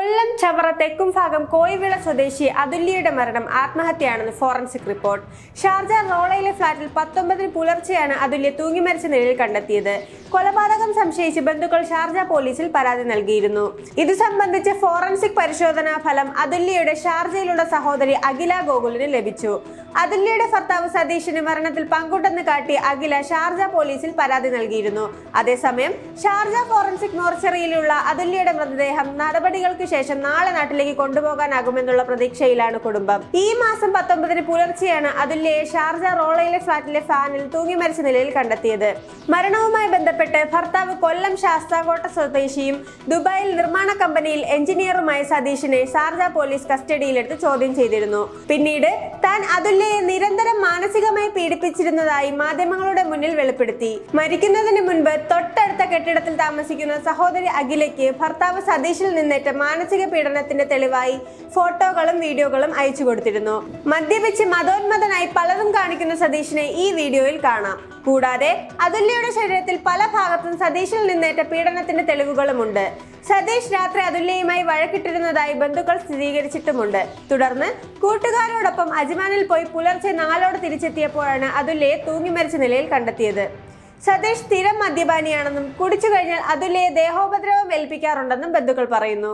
കൊല്ലം ചവറ തെക്കും ഭാഗം കോയിവിള സ്വദേശി അതുല്യയുടെ മരണം ആത്മഹത്യയാണെന്ന് ഫോറൻസിക് റിപ്പോർട്ട്. ഷാർജ റോളയിലെ ഫ്ളാറ്റിൽ പത്തൊമ്പതിന് പുലർച്ചെയാണ് അതുല്യ തൂങ്ങി മരിച്ച നിലയിൽ കണ്ടെത്തിയത്. കൊലപാതകം സംശയിച്ച് ബന്ധുക്കൾ ഷാർജ പോലീസിൽ പരാതി നൽകിയിരുന്നു. ഇത് സംബന്ധിച്ച് ഫോറൻസിക് പരിശോധനാ ഫലം അതുല്യയുടെ ഷാർജയിലുള്ള സഹോദരി അഖില ഗോകുലിന് ലഭിച്ചു. അതുല്യയുടെ ഭർത്താവ് സതീഷിന് മരണത്തിൽ പങ്കുണ്ടെന്ന് കാട്ടി അഖില ഷാർജ പോലീസിൽ പരാതി നൽകിയിരുന്നു. അതേസമയം ഷാർജ ഫോറൻസിക് മോർച്ചറിയിലുള്ള അതുല്യയുടെ മൃതദേഹം നടപടികൾക്ക് ശേഷം നാളെ നാട്ടിലേക്ക് കൊണ്ടുപോകാനാകുമെന്നുള്ള പ്രതീക്ഷയിലാണ് കുടുംബം. ഈ മാസം പത്തൊമ്പതിന് പുലർച്ചെയാണ് അതുല്യയെ ഷാർജ റോളയിലെ ഫ്ളാറ്റിലെ ഫാനിൽ തൂങ്ങി മരിച്ച നിലയിൽ കണ്ടെത്തിയത്. മരണവുമായി ബന്ധപ്പെട്ട് ഭർത്താവ് കൊല്ലം ശാസ്താകോട്ട സ്വദേശിയും ദുബായിൽ നിർമ്മാണ കമ്പനിയിൽ എഞ്ചിനീയറുമായ സതീഷിനെ ഷാർജ പോലീസ് കസ്റ്റഡിയിലെടുത്ത് ചോദ്യം ചെയ്തിരുന്നു. പിന്നീട് താൻ അതുല്യയെ നിരന്തരം മാനസികമായി പീഡിപ്പിച്ചിരുന്നതായി മാധ്യമങ്ങളുടെ മുന്നിൽ വെളിപ്പെടുത്തി. മരിക്കുന്നതിന് മുൻപ് തൊട്ടടുത്ത കെട്ടിടത്തിൽ താമസിക്കുന്ന സഹോദരി അഖിലയ്ക്ക് ഭർത്താവ് സതീഷിൽ നിന്നേറ്റ മാനസിക പീഡനത്തിന്റെ തെളിവായി ഫോട്ടോകളും വീഡിയോകളും അയച്ചു കൊടുത്തിരുന്നു. മദ്യപിച്ച് മതോന്മതനായി പലതും കാണിക്കുന്ന സതീഷിനെ ഈ വീഡിയോയിൽ കാണാം. കൂടാതെ അതുല്യയുടെ ശരീരത്തിൽ പല ഭാഗത്തും സതീഷിൽ നിന്നേറ്റ പീഡനത്തിന്റെ തെളിവുകളുമുണ്ട്. സതീഷ് രാത്രി അതുല്യയുമായി വഴക്കിട്ടിരുന്നതായി ബന്ധുക്കൾ സ്ഥിരീകരിച്ചിട്ടുമുണ്ട്. തുടർന്ന് കൂട്ടുകാരോടൊപ്പം അജിമാനിൽ പോയി പുലർച്ചെ നാലോട് തിരിച്ചെത്തിയപ്പോഴാണ് അതുല്യയെ തൂങ്ങി മരിച്ച നിലയിൽ കണ്ടെത്തിയത്. സതീഷ് സ്ഥിരം മദ്യപാനിയാണെന്നും കുടിച്ചു കഴിഞ്ഞാൽ അതുല്യയെ ദേഹോപദ്രവം ഏൽപ്പിക്കാറുണ്ടെന്നും ബന്ധുക്കൾ പറയുന്നു.